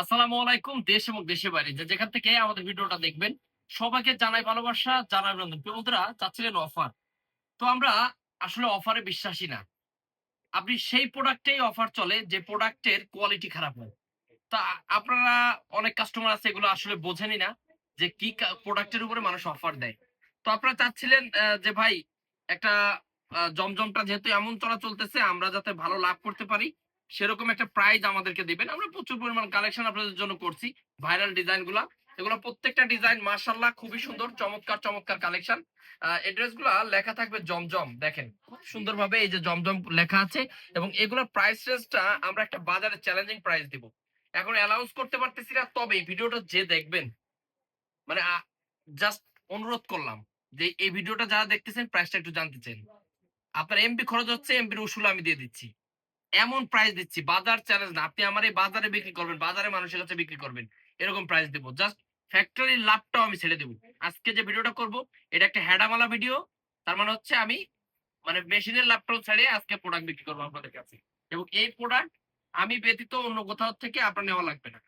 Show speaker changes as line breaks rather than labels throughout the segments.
আসসালামু আলাইকুম, দেশ এবং দেশের বাইরে। যে যেখান থেকে আমাদের ভিডিওটা দেখবেন, সবাইকে জানাই ভালোবাসা, জানাই অভিনন্দন। বন্ধুরা, চাচ্ছিলেন অফার। তো আমরা আসলে অফারে বিশ্বাসী না। আপনি সেই প্রোডাক্টেই অফার চলে, যে প্রোডাক্টের কোয়ালিটি খারাপ হয়। তা আপনারা অনেক কাস্টমার আছে, এগুলো আসলে বোঝেনি না যে কি প্রোডাক্টের উপরে মানুষ অফার দেয়। তো আপনারা চাচ্ছিলেন যে ভাই, একটা জমজমটা যেহেতু এমন চলা চলতেছে, আমরা যাতে ভালো লাভ করতে পারি সেরকম একটা প্রাইজ আমাদেরকে দিবেন। আমরা প্রচুর পরিমাণ কালেকশন আপনাদের জন্য করছি ভাইরাল ডিজাইনগুলা। এগুলো প্রত্যেকটা ডিজাইন মার্শাল্লাহ খুবই সুন্দর, চমৎকার চমৎকার কালেকশন লেখা থাকবে জমজম, দেখেন। খুব সুন্দর ভাবে এই যে জমজম লেখা আছে এবং এগুলোর প্রাইস রেঞ্জটা আমরা একটা বাজারে চ্যালেঞ্জিং প্রাইস দিব। এখন অ্যালাউন্স করতে পারতেছি না, তবে ভিডিওটা যে দেখবেন মানে জাস্ট অনুরোধ করলাম যে এই ভিডিওটা যারা দেখতেছেন প্রাইসটা একটু জানতে চান। আপনার এমবি খরচ হচ্ছে এমবির উসুল আমি দিয়ে দিচ্ছি। এমন প্রাইস দিচ্ছি, বাজার চ্যালেঞ্জ না। আপনি আমার এই বাজারে বিক্রি করবেন, বাজারে মানুষের কাছে বিক্রি করবেন, এরকম প্রাইস দেবো। জাস্ট ফ্যাক্টরির লাভটাও আমি ছেড়ে দেবো। আজকে যে ভিডিওটা করব, এটা একটা হ্যাডামালা ভিডিও তার মানে হচ্ছে আমি মানে মেশিনের লাভটাও ছেড়ে আজকে প্রোডাক্ট বিক্রি করব আপনাদের কাছে। এবং এই প্রোডাক্ট আমি ব্যতীত অন্য কোথাও থেকে আপনার নেওয়া লাগবে না।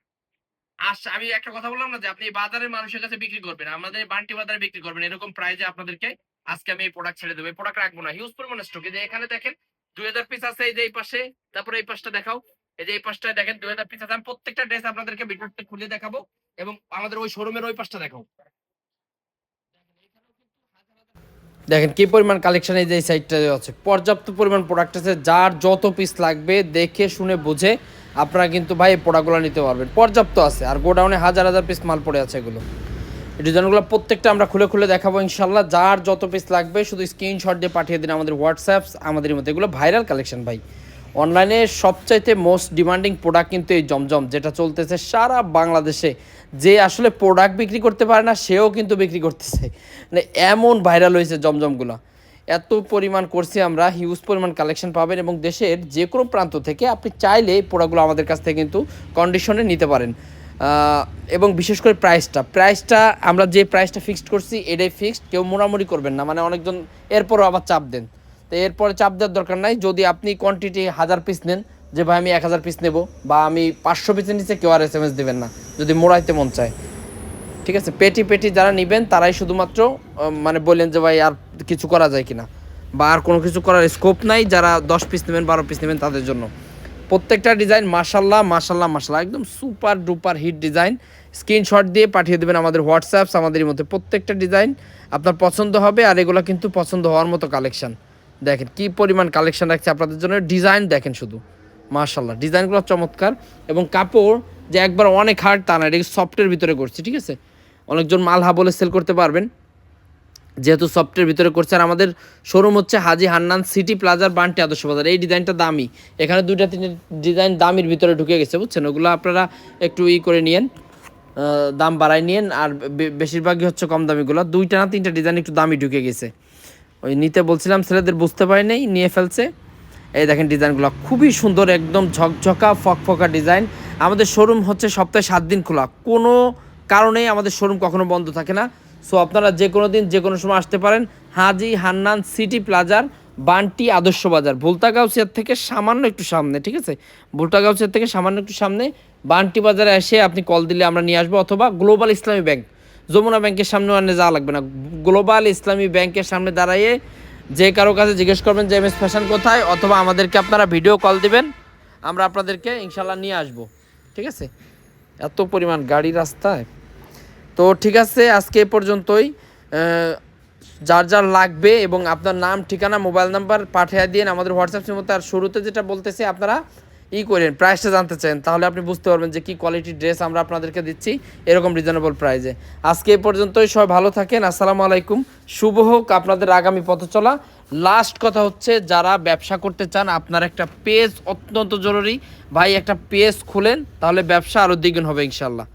আস, আমি একটা কথা বললাম না যে আপনি বাজারের মানুষের কাছে বিক্রি করবেন, আমাদের বান্টি বাজারে বিক্রি করবেন, এরকম প্রাইজে আপনাদেরকে আজকে আমি এই প্রোডাক্ট ছেড়ে দেবো। এই প্রোডাক্ট রাখব না। হিউজ পরিমাণ স্টকে যে এখানে দেখেন দুই হাজার পিস আছে এই যে এই পাশে। তারপরে এই পাশটা দেখাও। এই যে এই পাশটায় দেখেন, দুই হাজার পিস আছে। আমি প্রত্যেকটা ড্রেস আপনাদেরকে ভিডিওতে খুলে দেখাবো এবং আমাদের ওই শোরুমের ওই পাশটা দেখাও।
দেখেন কি পরিমাণ কালেকশন এই যে এই সাইডটা আছে। পর্যাপ্ত পরিমাণ প্রোডাক্ট আছে। যার যত পিস লাগবে, দেখে, শুনে, বুঝে আপনারা কিন্তু ভাই এই প্রোডাক্টগুলো নিতে পারবেন। পর্যাপ্ত আছে। আর গোডাউনে হাজার হাজার পিস মাল পড়ে আছে এগুলো। ডিজাইনগুলো প্রত্যেকটা আমরা খুলে খুলে দেখাবো ইনশাল্লাহ যার যত পিস লাগবে, শুধু স্ক্রিনশট দিয়ে পাঠিয়ে দিন আমাদের হোয়াটসঅ্যাপস আমাদের মধ্যে। এগুলো ভাইরাল কালেকশন ভাই। অনলাইনে সবচাইতে মোস্ট ডিমান্ডিং প্রোডাক্ট কিন্তু এই জমজম, যেটা চলতেছে সারা বাংলাদেশে। যে আসলে প্রোডাক্ট বিক্রি করতে পারে না, সেও কিন্তু বিক্রি করতেছে। মানে এমন ভাইরাল হয়েছে জমজমগুলো। এত পরিমাণ করছি আমরা হিউজ পরিমাণ কালেকশন পাবেন এবং দেশের যে কোনো প্রান্ত থেকে আপনি চাইলে এই প্রোডাক্টগুলো আমাদের কাছ থেকে কিন্তু কন্ডিশনে নিতে পারেন। এবং বিশেষ করে প্রাইসটা প্রাইসটা আমরা যে প্রাইসটা ফিক্সড করছি, এটাই ফিক্সড কেউ মোড়ামুড়ি করবেন না। মানে অনেকজন এরপরও আবার চাপ দেন। তো এরপরে চাপ দেওয়ার দরকার নাই। যদি আপনি কোয়ান্টিটি হাজার পিস নেন, যে ভাই আমি এক হাজার পিস নেব, বা আমি পাঁচশো পিসের নিচে কেউ আর এস এম এস দেবেন না, যদি মোড়াইতে মন চায়। ঠিক আছে? পেটি পেটি যারা নেবেন, তারাই শুধুমাত্র মানে বললেন যে ভাই আর কিছু করা যায় কিনা, বা আর কোনো কিছু করার স্কোপ নাই। যারা দশ পিস নেবেন, বারো পিস নেবেন, তাদের জন্য। প্রত্যেকটা ডিজাইন মাশাল্লাহ মাশাল্লাহ মাশাল্লাহ একদম super duper hit design. Screenshot দিয়ে পাঠিয়ে দেবেন আমাদের হোয়াটসঅ্যাপস আমাদের মধ্যে প্রত্যেকটা ডিজাইন আপনার পছন্দ হবে আর এগুলো কিন্তু পছন্দ হওয়ার মতো কালেকশন। দেখেন কি পরিমাণ কালেকশন রাখছে আপনাদের জন্য। ডিজাইন দেখেন শুধু। মাশাল্লাহ ডিজাইনগুলো চমৎকার এবং কাপড় যে একবার অনেক হার্ড তা না এটাকে সফটের ভিতরে করছি, ঠিক আছে? অনেকজন মালহা বলে সেল করতে পারবেন। যেহেতু সফটের ভিতরে করছে, আর আমাদের শোরুম হচ্ছে হাজি হান্নান সিটি প্লাজার বান্টি আদর্শ বাজার এই ডিজাইনটা দামি। এখানে দুইটা, তিনটে ডিজাইন দামির ভিতরে ঢুকে গেছে, বুঝছেন? ওগুলো আপনারা একটু ই করে নিয়েন দাম বাড়াই নিয়েন, আর বেশিরভাগই হচ্ছে কম দামিগুলো। দুইটা না তিনটা ডিজাইন একটু দামি ঢুকে গেছে। ওই নিতে বলছিলাম, ছেলেদের বুঝতে পারি নাই, নিয়ে ফেলছে। এই দেখেন ডিজাইনগুলো খুবই সুন্দর, একদম ঝকঝকা, ফকফকা ডিজাইন আমাদের শোরুম হচ্ছে সপ্তাহে সাত দিন খোলা। কোনো কারণেই আমাদের শোরুম কখনো বন্ধ থাকে না। সো আপনারা যে কোনো দিন, যে কোনো সময় আসতে পারেন হাজি হান্নান সিটি প্লাজার বান্টি আদর্শ বাজার ভুলতা গাউসিয়ার থেকে সামান্য একটু সামনে, ঠিক আছে? ভুলতা গাউসিয়ার থেকে সামান্য একটু সামনে বান্টি বাজারে এসে আপনি কল দিলে আমরা নিয়ে আসব, অথবা গ্লোবাল ইসলামী ব্যাংক যমুনা ব্যাংকের সামনে আনে যাওয়া লাগবে না। গ্লোবাল ইসলামী ব্যাংকের সামনে দাঁড়াইয়ে যে কারও কাছে জিজ্ঞেস করবেন যে, এম এস ফ্যাশন কোথায়? অথবা আমাদেরকে আপনারা ভিডিও কল দিবেন, আমরা আপনাদেরকে ইনশাল্লাহ নিয়ে আসব, ঠিক আছে? এত পরিমাণ গাড়ি রাস্তায় তো ঠিক আছে, আজকে এ পর্যন্তই। যার যার লাগবে এবং আপনার নাম, ঠিকানা, মোবাইল নাম্বার পাঠিয়ে দিন আমাদের হোয়াটসঅ্যাপ মধ্যে। আর শুরুতে যেটা বলতেছি, আপনারা ই করেন, প্রাইসটা জানতে চান, তাহলে আপনি বুঝতে পারবেন যে কি কোয়ালিটির ড্রেস আমরা আপনাদেরকে দিচ্ছি এরকম রিজনেবল প্রাইজে আজকে এ পর্যন্তই, সবাই ভালো থাকেন, আসসালামু আলাইকুম, শুভ হোক আপনাদের আগামী পথ চলা লাস্ট কথা হচ্ছে, যারা ব্যবসা করতে চান, আপনার একটা পেজ অত্যন্ত জরুরি। ভাই, একটা পেজ খুলেন, তাহলে ব্যবসা আরও দ্বিগুণ হবে ইনশাল্লাহ